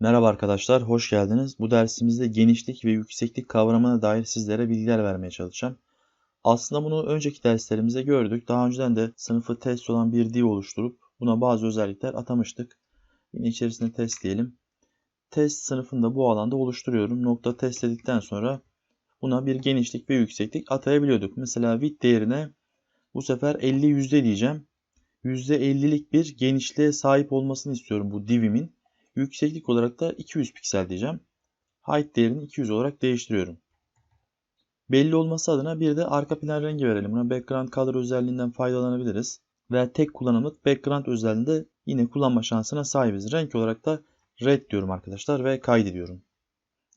Merhaba arkadaşlar, hoş geldiniz. Bu dersimizde genişlik ve yükseklik kavramına dair sizlere bilgiler vermeye çalışacağım. Aslında bunu önceki derslerimizde gördük. Daha önceden de sınıfı test olan bir div oluşturup buna bazı özellikler atamıştık. Yine içerisine test diyelim. Test sınıfını da bu alanda oluşturuyorum. Nokta test dedikten sonra buna bir genişlik ve yükseklik atayabiliyorduk. Mesela width değerine bu sefer 50 yüzde diyeceğim. %50'lik bir genişliğe sahip olmasını istiyorum bu divimin. Yükseklik olarak da 200 piksel diyeceğim. Height değerini 200 olarak değiştiriyorum. Belli olması adına bir de arka plan rengi verelim. Buna background color özelliğinden faydalanabiliriz. Ve tek kullanımlık background özelliğinde yine kullanma şansına sahibiz. Renk olarak da red diyorum arkadaşlar ve kaydediyorum.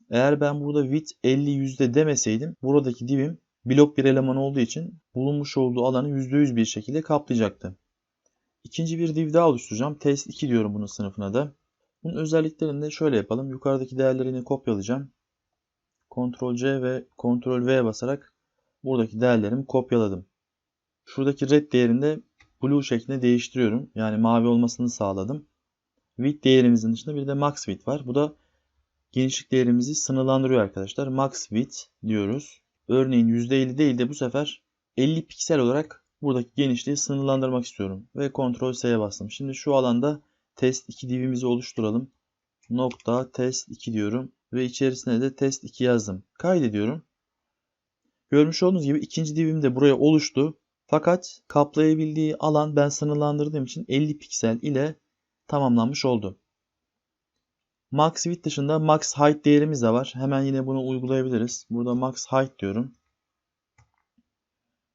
Eğer ben burada width 50 yüzde demeseydim buradaki divim blok bir eleman olduğu için bulunmuş olduğu alanı %100 bir şekilde kaplayacaktı. İkinci bir div daha oluşturacağım. Test 2 diyorum bunun sınıfına da. Bunun özelliklerini de şöyle yapalım. Yukarıdaki değerlerini kopyalayacağım. Ctrl C ve Ctrl V basarak buradaki değerlerimi kopyaladım. Şuradaki red değerinde blue şeklinde değiştiriyorum. Yani mavi olmasını sağladım. Width değerimizin dışında bir de max width var. Bu da genişlik değerimizi sınırlandırıyor arkadaşlar. Max width diyoruz. Örneğin %50 değil de bu sefer 50 piksel olarak buradaki genişliği sınırlandırmak istiyorum. Ve Ctrl S'ye bastım. Şimdi şu alanda test 2 divimizi oluşturalım. Nokta test 2 diyorum ve içerisine de test 2 yazdım. Kaydediyorum. Görmüş olduğunuz gibi ikinci divim de buraya oluştu. Fakat kaplayabildiği alan ben sınırlandırdığım için 50 piksel ile tamamlanmış oldu. Max width dışında max height değerimiz de var. Hemen yine bunu uygulayabiliriz. Burada max height diyorum.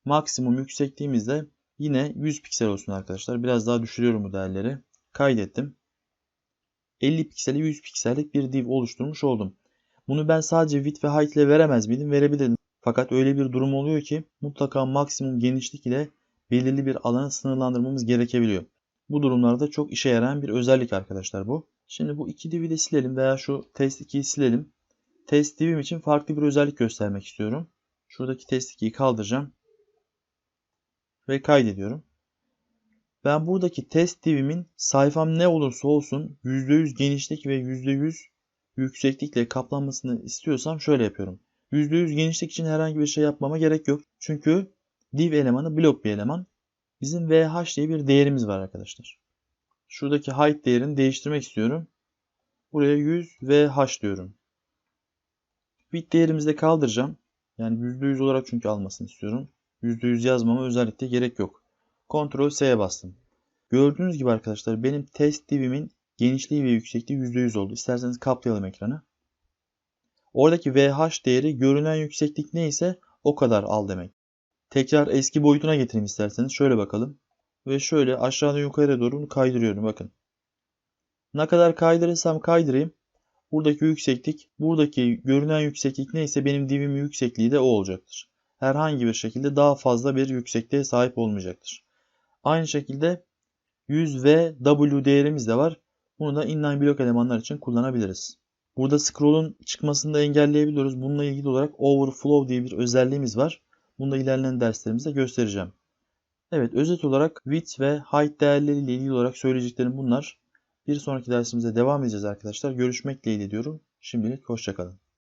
Maksimum yüksekliğimiz de yine 100 piksel olsun arkadaşlar. Biraz daha düşürüyorum bu değerleri kaydettim. 50 pikseli 100 piksellik bir div oluşturmuş oldum. Bunu ben sadece width ve height ile veremez miydim? Verebilirdim. Fakat öyle bir durum oluyor ki mutlaka maksimum genişlik ile belirli bir alanı sınırlandırmamız gerekebiliyor. Bu durumlarda çok işe yarayan bir özellik arkadaşlar bu. Şimdi bu iki div'i de silelim veya şu test 2'yi silelim. Test divim için farklı bir özellik göstermek istiyorum. Şuradaki test 2'yi kaldıracağım. Ve kaydediyorum. Ben buradaki test divimin sayfam ne olursa olsun %100 genişlik ve %100 yükseklikle kaplanmasını istiyorsam şöyle yapıyorum. %100 genişlik için herhangi bir şey yapmama gerek yok. Çünkü div elemanı blok bir eleman. Bizim VH diye bir değerimiz var arkadaşlar. Şuradaki height değerini değiştirmek istiyorum. Buraya 100 VH diyorum. Width değerimizi de kaldıracağım. Yani %100 olarak çünkü almasını istiyorum. %100 yazmama özellikle gerek yok. Ctrl S'ye bastım. Gördüğünüz gibi arkadaşlar benim test divimin genişliği ve yüksekliği %100 oldu. İsterseniz kaplayalım ekranı. Oradaki VH değeri görünen yükseklik neyse o kadar al demek. Tekrar eski boyutuna getireyim isterseniz. Şöyle bakalım. Ve şöyle aşağıdan yukarıya doğru kaydırıyorum. Bakın. Ne kadar kaydırırsam kaydırayım. Buradaki yükseklik, buradaki görünen yükseklik neyse benim divimin yüksekliği de o olacaktır. Herhangi bir şekilde daha fazla bir yüksekliğe sahip olmayacaktır. Aynı şekilde 100 ve W değerimiz de var. Bunu da inline blok elemanlar için kullanabiliriz. Burada scroll'un çıkmasını da engelleyebiliyoruz. Bununla ilgili olarak overflow diye bir özelliğimiz var. Bunu da ilerleyen derslerimizde göstereceğim. Evet özet olarak width ve height değerleriyle ilgili olarak söyleyeceklerim bunlar. Bir sonraki dersimizde devam edeceğiz arkadaşlar. Görüşmek dileğiyle diyorum. Şimdilik hoşçakalın.